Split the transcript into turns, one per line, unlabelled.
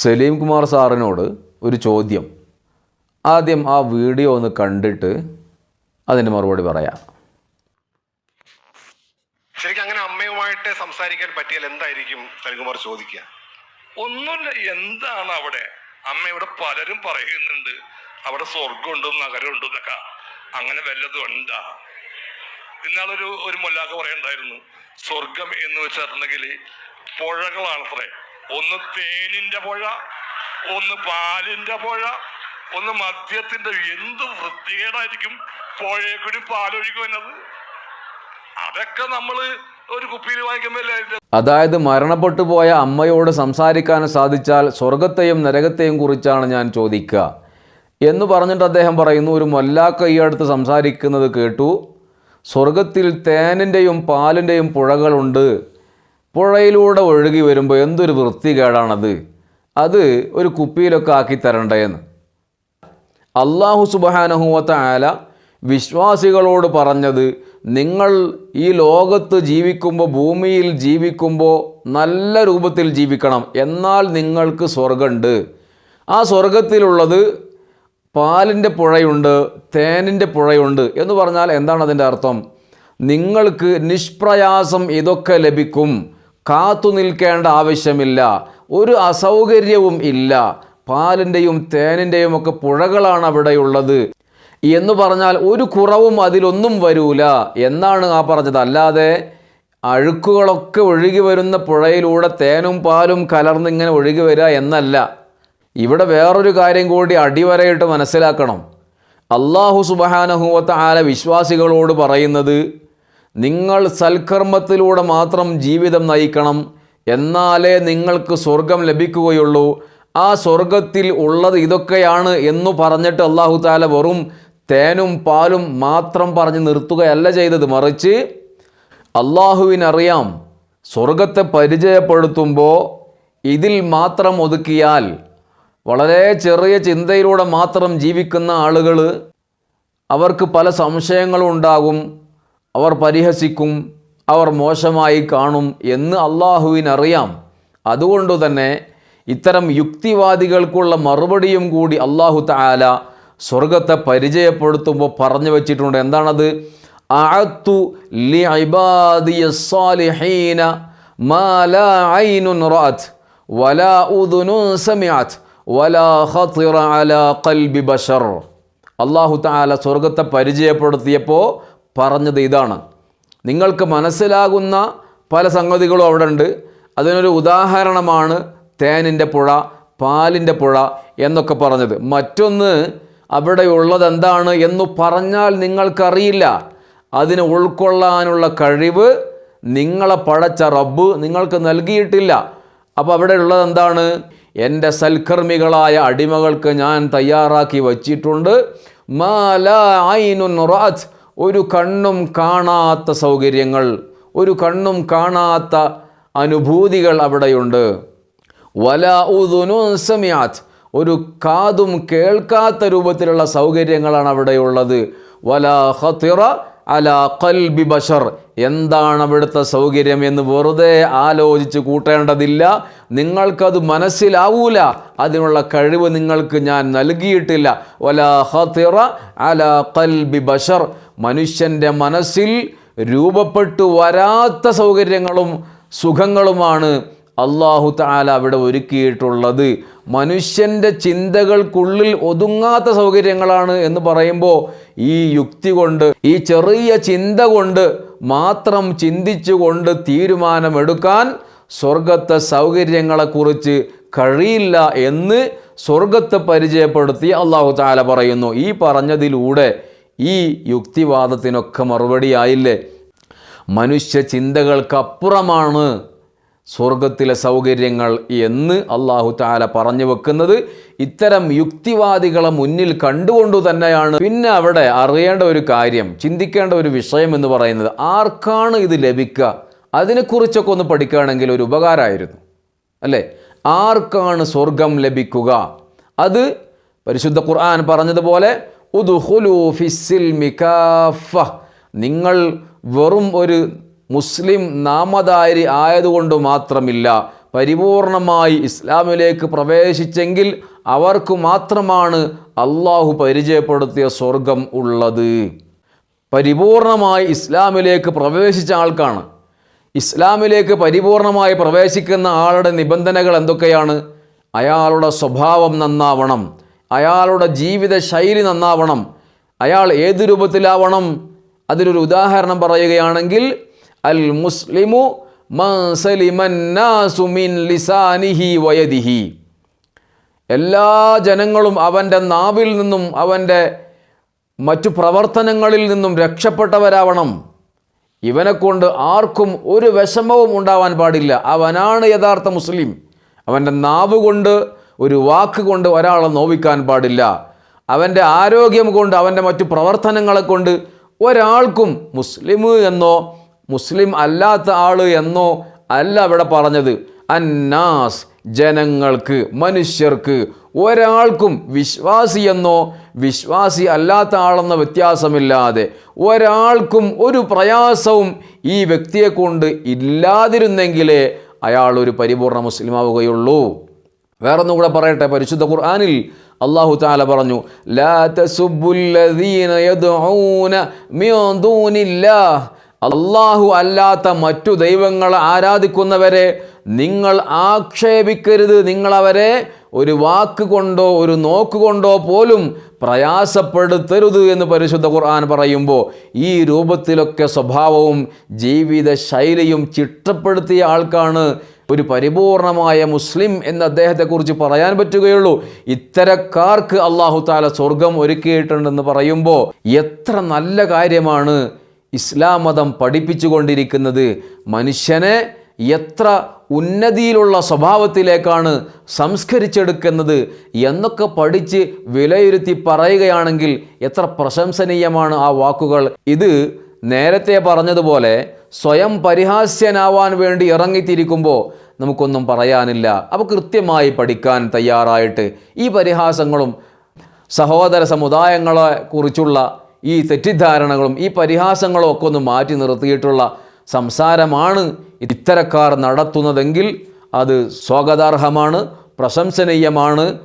സലീം കുമാർ സാറിനോട് ഒരു ചോദ്യം. ആദ്യം ആ വീഡിയോ ഒന്ന് കണ്ടിട്ട് അതിന്റെ മറുപടി പറയാം.
ശരിക്കും അങ്ങനെ അമ്മയുമായിട്ട് സംസാരിക്കാൻ പറ്റിയാൽ എന്തായിരിക്കും സലികുമാർ ചോദിക്കുക?
ഒന്നുമില്ല എന്താണ് അവിടെ? അമ്മ ഇവിടെ പലരും പറയുന്നുണ്ട് അവിടെ സ്വർഗമുണ്ടും നഗരമുണ്ടും എന്നൊക്കെ. അങ്ങനെ വല്ലതും ഉണ്ടാ? ഇന്നാളൊരു ഒരു മൊല്ലാക്ക പറയണ്ടായിരുന്നു സ്വർഗം എന്ന് വെച്ചിട്ടുണ്ടെങ്കിൽ പുഴകളാണത്രേ. ഒന്ന് തേനിന്റെ പുഴ ഒന്ന് പാലിന്റെ പുഴ ഒന്ന് മദ്യത്തിന്റെ എന്ത് വൃത്തികേടായിരിക്കും പുഴയെ കൂടി പാലൊഴുകി അതൊക്കെ നമ്മൾ ഒരു കുപ്പിയിൽ വാങ്ങിക്കുമ്പോൾ
അതായത് മരണപ്പെട്ടു പോയ അമ്മയോട് സംസാരിക്കാൻ സാധിച്ചാൽ സ്വർഗത്തെയും നരകത്തെയും കുറിച്ചാണ് ഞാൻ ചോദിക്കുക. എന്ന് പറഞ്ഞിട്ട് അദ്ദേഹം പറയുന്നു ഒരു മൊല്ലാക്ക ഈ അടുത്ത് സംസാരിക്കുന്നത് കേട്ടു. സ്വർഗത്തിൽ തേനിന്റെയും പാലിന്റെയും പുഴകളുണ്ട്. പുഴയിലൂടെ ഒഴുകി വരുമ്പോൾ എന്തൊരു വൃത്തികേടാണത്. അത് ഒരു കുപ്പിയിലൊക്കെ ആക്കി തരണ്ടേന്ന് അള്ളാഹു സുബഹാനഹുവത്ത ആല വിശ്വാസികളോട് പറഞ്ഞത് നിങ്ങൾ ഈ ലോകത്ത് ജീവിക്കുമ്പോൾ ഭൂമിയിൽ ജീവിക്കുമ്പോൾ നല്ല രൂപത്തിൽ ജീവിക്കണം. എന്നാൽ നിങ്ങൾക്ക് സ്വർഗമുണ്ട് ആ സ്വർഗത്തിലുള്ളത് പാലിന്റെ പുഴയുണ്ട് തേനിന്റെ പുഴയുണ്ട്. എന്ന് പറഞ്ഞാൽ എന്താണ് അതിന്റെ അർത്ഥം? നിങ്ങൾക്ക് നിഷ്പ്രയാസം ഇതൊക്കെ ലഭിക്കും. കാത്തു നിൽക്കേണ്ട ആവശ്യമില്ല. ഒരു അസൗകര്യവും ഇല്ല. പാലിന്റെയും തേനിന്റെയും ഒക്കെ പുഴകളാണ് അവിടെയുള്ളത്. എന്ന് പറഞ്ഞാൽ ഒരു കുറവും അതിലൊന്നും വരൂല. എന്നാണ് ആ പറഞ്ഞത്. അല്ലാതെ അഴുക്കുകളൊക്കെ ഒഴുകി വരുന്ന പുഴയിലൂടെ തേനും പാലും കലർന്നിങ്ങനെ ഒഴുകി വരിക എന്നല്ല. ഇവിടെ വേറൊരു കാര്യം കൂടി അടിവരയിട്ട് മനസ്സിലാക്കണം. അള്ളാഹു സുബഹാനഹുവത്ത ആല വിശ്വാസികളോട് പറയുന്നത് നിങ്ങൾ സൽക്കർമ്മത്തിലൂടെ മാത്രം ജീവിതം നയിക്കണം. എന്നാലേ നിങ്ങൾക്ക് സ്വർഗം ലഭിക്കുകയുള്ളൂ. ആ സ്വർഗത്തിൽ ഉള്ളത് ഇതൊക്കെയാണ് എന്ന് പറഞ്ഞിട്ട് അള്ളാഹു താല വെറും തേനും പാലും മാത്രം പറഞ്ഞ് നിർത്തുകയല്ല ചെയ്തത്. മറിച്ച് അള്ളാഹുവിനറിയാം സ്വർഗത്തെ പരിചയപ്പെടുത്തുമ്പോൾ ഇതിൽ മാത്രം ഒതുക്കിയാൽ വളരെ ചെറിയ ചിന്തയിലൂടെ മാത്രം ജീവിക്കുന്ന ആളുകൾ അവർക്ക് പല സംശയങ്ങളും ഉണ്ടാകും. അവർ പരിഹസിക്കും അവർ മോശമായി കാണും എന്ന് അള്ളാഹുവിനറിയാം. അതുകൊണ്ട് തന്നെ ഇത്തരം യുക്തിവാദികൾക്കുള്ള മറുപടിയും കൂടി അള്ളാഹു താല സ്വർഗത്തെ പരിചയപ്പെടുത്തുമ്പോൾ പറഞ്ഞു വച്ചിട്ടുണ്ട്. എന്താണത്? അഅത്തു ലി ഇബാദിയ മാ ലാ ഐനുൻ റഅത് വലാ ഉദുനുൻ സമിഅത് വലാ ഖത്തിറ അലാ ഖൽബി ബശർ അള്ളാഹു താല സ്വർഗത്തെ പരിചയപ്പെടുത്തിയപ്പോൾ പറഞ്ഞത് ഇതാണ്. നിങ്ങൾക്ക് മനസ്സിലാകുന്ന പല സംഗതികളും അവിടെ ഉണ്ട് അതിനൊരു ഉദാഹരണമാണ് തേനിന്റെ പുഴ പാലിന്റെ പുഴ എന്നൊക്കെ പറഞ്ഞത്. മറ്റൊന്ന് അവിടെ ഉള്ളത് എന്താണ് എന്ന് പറഞ്ഞാൽ നിങ്ങൾക്കറിയില്ല. അതിനെ ഉൾക്കൊള്ളാനുള്ള കഴിവ് നിങ്ങളെ പഴച്ച റബ്ബ് നിങ്ങൾക്ക് നൽകിയിട്ടില്ല. അപ്പോൾ അവിടെ ഉള്ളത് എന്താണ്? എന്റെ സൽക്കർമ്മികളായ അടിമകൾക്ക് ഞാൻ തയ്യാറാക്കി വച്ചിട്ടുണ്ട്. മാല ഐനുൻ റഅത്. ഒരു കണ്ണും കാണാത്ത സൗകര്യങ്ങൾ ഒരു കണ്ണും കാണാത്ത അനുഭൂതികൾ അവിടെയുണ്ട്. വല ഉദുനു സമിയാത്ത് ഒരു കാതും കേൾക്കാത്ത രൂപത്തിലുള്ള സൗകര്യങ്ങളാണ് അവിടെയുള്ളത്. വല ഹത്തിറ അല കൽബി ബഷർ. എന്താണ് അവിടുത്തെ സൗകര്യം എന്ന് വെറുതെ ആലോചിച്ച് കൂട്ടേണ്ടതില്ല. നിങ്ങൾക്കത് മനസ്സിലാവൂല. അതിനുള്ള കഴിവ് നിങ്ങൾക്ക് ഞാൻ നൽകിയിട്ടില്ല. വല ഹത്തിറ അല കൽബി ബഷർ. മനുഷ്യന്റെ മനസ്സിൽ രൂപപ്പെട്ടു വരാത്ത സൗകര്യങ്ങളും സുഖങ്ങളുമാണ് അള്ളാഹു താല അവിടെ ഒരുക്കിയിട്ടുള്ളത്. മനുഷ്യന്റെ ചിന്തകൾക്കുള്ളിൽ ഒതുങ്ങാത്ത സൗകര്യങ്ങളാണ് എന്ന് പറയുമ്പോൾ ഈ യുക്തി കൊണ്ട് ഈ ചെറിയ ചിന്ത കൊണ്ട് മാത്രം ചിന്തിച്ചുകൊണ്ട് തീരുമാനമെടുക്കാൻ സ്വർഗത്തെ സൗകര്യങ്ങളെക്കുറിച്ച് കഴിയില്ല എന്ന് സ്വർഗത്തെ പരിചയപ്പെടുത്തി അള്ളാഹു താല പറയുന്നു. ഈ പറഞ്ഞതിലൂടെ ഈ യുക്തിവാദത്തിനൊക്കെ മറുപടിയായില്ലേ? മനുഷ്യ ചിന്തകൾക്കപ്പുറമാണ് സ്വർഗത്തിലെ സൗകര്യങ്ങൾ എന്ന് അള്ളാഹു താല പറഞ്ഞു വെക്കുന്നത്. ഇത്തരം യുക്തിവാദികളെ മുന്നിൽ കണ്ടുകൊണ്ടു തന്നെയാണ്. പിന്നെ അവിടെ അറിയേണ്ട ഒരു കാര്യം ചിന്തിക്കേണ്ട ഒരു വിഷയം എന്ന് പറയുന്നത് ആർക്കാണ് ഇത് ലഭിക്കുക? അതിനെക്കുറിച്ചൊക്കെ ഒന്ന് പഠിക്കുകയാണെങ്കിൽ ഒരു ഉപകാരമായിരുന്നു. അല്ലേ? ആർക്കാണ് സ്വർഗം ലഭിക്കുക? അത് പരിശുദ്ധ ഖുർആൻ പറഞ്ഞതുപോലെ ഉദ്ഖുലൂ ഫിസ്സിൽമി കാഫ. നിങ്ങൾ വെറും ഒരു മുസ്ലിം നാമധാരി ആയതുകൊണ്ട് മാത്രമില്ല പരിപൂർണമായി ഇസ്ലാമിലേക്ക് പ്രവേശിച്ചെങ്കിൽ അവർക്ക് മാത്രമാണ് അള്ളാഹു പരിചയപ്പെടുത്തിയ സ്വർഗം ഉള്ളത്. പരിപൂർണമായി ഇസ്ലാമിലേക്ക് പ്രവേശിച്ച ആൾക്കാണ്. ഇസ്ലാമിലേക്ക് പരിപൂർണമായി പ്രവേശിക്കുന്ന ആളുടെ നിബന്ധനകൾ എന്തൊക്കെയാണ്? അയാളുടെ സ്വഭാവം നന്നാവണം. അയാളുടെ ജീവിത ശൈലി നന്നാവണം. അയാൾ ഏത് രൂപത്തിലാവണം? അതിനൊരു ഉദാഹരണം പറയുകയാണെങ്കിൽ അൽ മുസ്ലിമു ലിസാനിഹി വയദിഹി. എല്ലാ ജനങ്ങളും അവന്റെ നാവിൽ നിന്നും അവന്റെ മറ്റു പ്രവർത്തനങ്ങളിൽ നിന്നും രക്ഷപ്പെട്ടവരാവണം. ഇവനെക്കൊണ്ട് ആർക്കും ഒരു വിഷമവും ഉണ്ടാവാൻ പാടില്ല. അവനാണ് യഥാർത്ഥ മുസ്ലിം. അവന്റെ നാവ് കൊണ്ട് ഒരു വാക്ക് കൊണ്ട് ഒരാളെ നോവിക്കാൻ പാടില്ല. അവന്റെ ആരോഗ്യം കൊണ്ട് അവന്റെ മറ്റു പ്രവർത്തനങ്ങളെ കൊണ്ട് ഒരാൾക്കും മുസ്ലിം എന്നോ മുസ്ലിം അല്ലാത്ത ആൾ എന്നോ അല്ല അവിടെ പറഞ്ഞത്. അന്നാസ് ജനങ്ങൾക്ക് മനുഷ്യർക്ക് ഒരാൾക്കും വിശ്വാസി എന്നോ വിശ്വാസി അല്ലാത്ത ആളെന്ന വ്യത്യാസമില്ലാതെ ഒരാൾക്കും ഒരു പ്രയാസവും ഈ വ്യക്തിയെ കൊണ്ട് ഇല്ലാതിരുന്നെങ്കിലേ അയാൾ ഒരു പരിപൂർണ മുസ്ലിമാവുകയുള്ളൂ. വേറൊന്നും കൂടെ പറയട്ടെ. പരിശുദ്ധ ഖുർആാനിൽ അള്ളാഹു താല പറഞ്ഞു അള്ളാഹു അല്ലാത്ത മറ്റു ദൈവങ്ങളെ ആരാധിക്കുന്നവരെ നിങ്ങൾ ആക്ഷേപിക്കരുത്. നിങ്ങളവരെ ഒരു വാക്ക് കൊണ്ടോ ഒരു നോക്ക് കൊണ്ടോ പോലും പ്രയാസപ്പെടുത്തരുത് എന്ന് പരിശുദ്ധ ഖുർആൻ പറയുമ്പോൾ ഈ രൂപത്തിലൊക്കെ സ്വഭാവവും ജീവിത ശൈലിയും ചിട്ടപ്പെടുത്തിയ ആൾക്കാണ് ഒരു പരിപൂർണമായ മുസ്ലിം എന്ന് അദ്ദേഹത്തെക്കുറിച്ച് പറയാൻ പറ്റുകയുള്ളൂ. ഇത്തരക്കാർക്ക് അള്ളാഹു താല സ്വർഗം ഒരുക്കിയിട്ടുണ്ടെന്ന് പറയുമ്പോൾ എത്ര നല്ല കാര്യമാണ് ഇസ്ലാം മതം പഠിപ്പിച്ചുകൊണ്ടിരിക്കുന്നത്. മനുഷ്യനെ എത്ര ഉന്നതിയിലുള്ള സ്വഭാവത്തിലേക്കാണ് സംസ്കരിച്ചെടുക്കുന്നത് എന്നൊക്കെ പഠിച്ച് വിലയിരുത്തി പറയുകയാണെങ്കിൽ എത്ര പ്രശംസനീയമാണ് ആ വാക്കുകൾ. ഇത് നേരത്തെ പറഞ്ഞതുപോലെ സ്വയം പരിഹാസ്യനാവാൻ വേണ്ടി ഇറങ്ങിത്തിരിക്കുമ്പോൾ നമുക്കൊന്നും പറയാനില്ല. അപ്പോൾ കൃത്യമായി പഠിക്കാൻ തയ്യാറായിട്ട് ഈ പരിഹാസങ്ങളും സഹോദര സമുദായങ്ങളെ കുറിച്ചുള്ള ഈ തെറ്റിദ്ധാരണകളും ഈ പരിഹാസങ്ങളും ഒക്കെ ഒന്ന് മാറ്റി നിർത്തിയിട്ടുള്ള സംസാരമാണ് ഇത്തരക്കാർ നടത്തുന്നതെങ്കിൽ അത് സ്വാഗതാർഹമാണ് പ്രശംസനീയമാണ്.